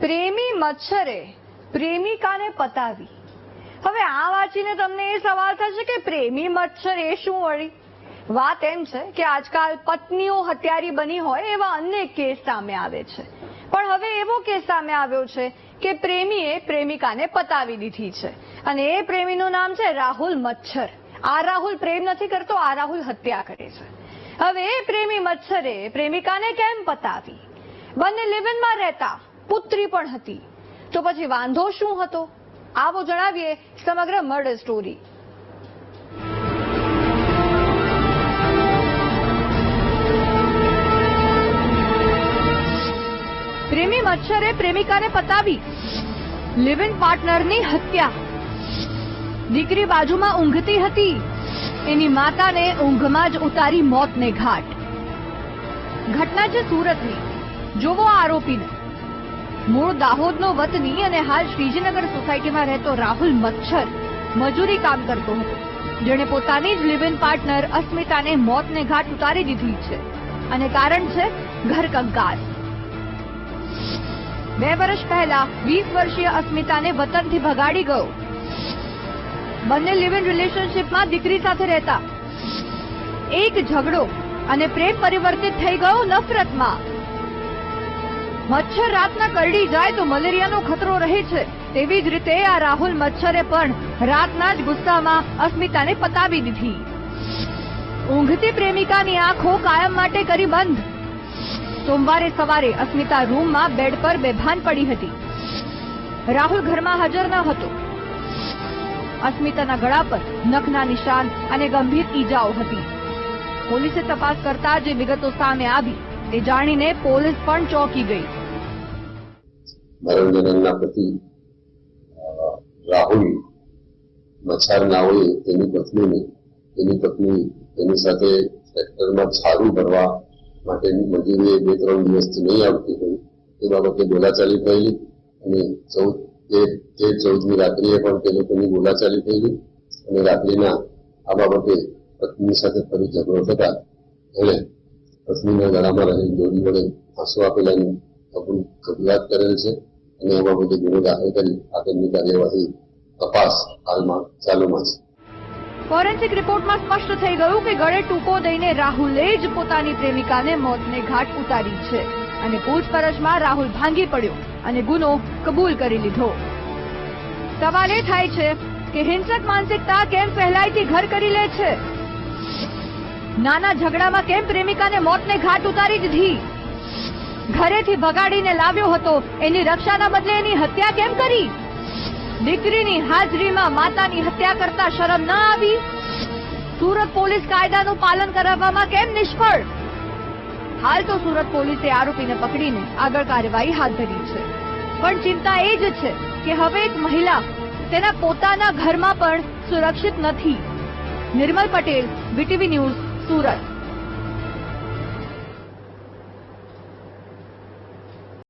પ્રેમી મચ્છરે પ્રેમિકાને પતાવી. હવે આ વાંચીને તમને એ સવાલ થશે કે પ્રેમી મચ્છર એ શું વળી? વાત એમ છે કે આજકાલ પત્નીઓ હત્યારી બની હોય એવા અનેક કેસ સામે આવે છે. પણ હવે એવો કેસ સામે આવ્યો છે કે પ્રેમીએ પ્રેમિકાને પતાવી દીધી છે. અને એ પ્રેમીનું નામ છે રાહુલ મચ્છર. આ રાહુલ પ્રેમ નથી કરતો, આ રાહુલ હત્યા કરે છે. હવે એ પ્રેમી મચ્છરે પ્રેમિકાને કેમ પતાવી? બંને લિવિનમાં રહેતા પુત્રી પણ હતી. તો પછી વાંધો શું હતો? આવો જણાવીએ સમગ્ર મર્ડર સ્ટોરી પ્રેમી મચ્છરે પ્રેમિકાને પતાવી લિવ પાર્ટનરની હત્યા. દીકરી બાજુમાં ઊંઘતી હતી. એની માતાને ઊંઘમાં જ ઉતારી મોતને ઘાટ. ઘટના છે સુરતની. જોવો આરોપીને. મૂળ દાહોદનો વતની અને હાલ શ્રીજીનગર સોસાયટીમાં રહેતો રાહુલ મચ્છર મજૂરી કામ કરતો હતો. જેણે પોતાની જ લિવ પાર્ટનર અસ્મિતાને મોતને ઘાટ ઉતારી દીધી છે અને કારણ છે ઘર કંકાસ. બે વર્ષ પહેલા વીસ વર્ષીય અસ્મિતાને વતનથી ભગાડી ગયો. બંને લિવ ઇન રિલેશનશીપમાં દીકરી સાથે રહેતા. એક ઝઘડો અને પ્રેમ પરિવર્તિત થઈ ગયો નફરતમાં. મચ્છર રાતના કરડી જાય તો મલેરિયાનો ખતરો રહે છે. તેવી જ રીતે આ રાહુલ મચ્છરે પણ રાતના જ ગુસ્સામાં અસ્મિતાને પતાવી દીધી. ઊંઘતી પ્રેમિકાની આંખો કાયમ માટે કરી બંધ. સોમવારે સવારે અસ્મિતા રૂમમાં બેડ પર બેભાન પડી હતી. રાહુલ ઘરમાં હાજર ન હતો. અસ્મિતાના ગળા પર નખના નિશાન અને ગંભીર ઈજાઓ હતી. પોલીસે તપાસ કરતા જે વિગતો સામે આવી. તે જાણીને પોલીસ પણ ચોંકી ગઈ. નરેન્દ્રનંદના પતિ રાહુલ રાહુલ ના હોય તેની પત્નીને, તેની પત્ની તેની સાથે ટ્રેક્ટરમાં છારું ભરવા માટેની મજૂરી બે ત્રણ દિવસથી નહીં આવતી હોય, એ બાબતે બોલાચાલી થયેલી અને ચૌદ, તે ચૌદમી રાત્રિએ પણ તે લોકોની બોલાચાલી થયેલી અને રાત્રિના આ બાબતે પત્ની સાથે ફરી ઝઘડો થતા એણે પત્નીના ગળામાં રહેલી દોરી વડે ફાંસો આપેલાની કબૂલ કબૂલાત કરેલ છે. અને આ બાબતે દાખલ કરી આગળની કાર્યવાહી તપાસ હાલમાં ચાલુમાં છે ફોરેન્સિક રિપોર્ટમાં સ્પષ્ટ થઈ ગયું કે ગળે ટૂંકો દઈને રાહુલે જ પોતાની પ્રેમિકાને મોતને ઘાટ ઉતારી છે. અને પૂછપરછમાં રાહુલ ભાંગી પડ્યો અને ગુનો કબૂલ કરી લીધો. સવાલ એ થાય છે કે હિંસક માનસિકતા કેમ સહેલાઈથી ઘર કરી લે છે? નાના ઝઘડામાં કેમ પ્રેમિકાને મોતને ઘાટ ઉતારી દીધી? ઘરેથી ભગાડીને લાવ્યો હતો. એની રક્ષાના બદલે એની હત્યા કેમ કરી? દીકરીની હાજરીમાં માતાની હત્યા કરતા શરમ ન આવી? સુરત પોલીસ કાયદાનું પાલન કરાવવામાં કેમ નિષ્ફળ? હાલ તો સુરત પોલીસે આરોપીને પકડીને આગળ કાર્યવાહી હાથ ધરી છે. પણ ચિંતા એ જ છે કે હવે એક મહિલા તેના પોતાના ઘરમાં પણ સુરક્ષિત નથી. Nirmal Patel BTV news, Surat.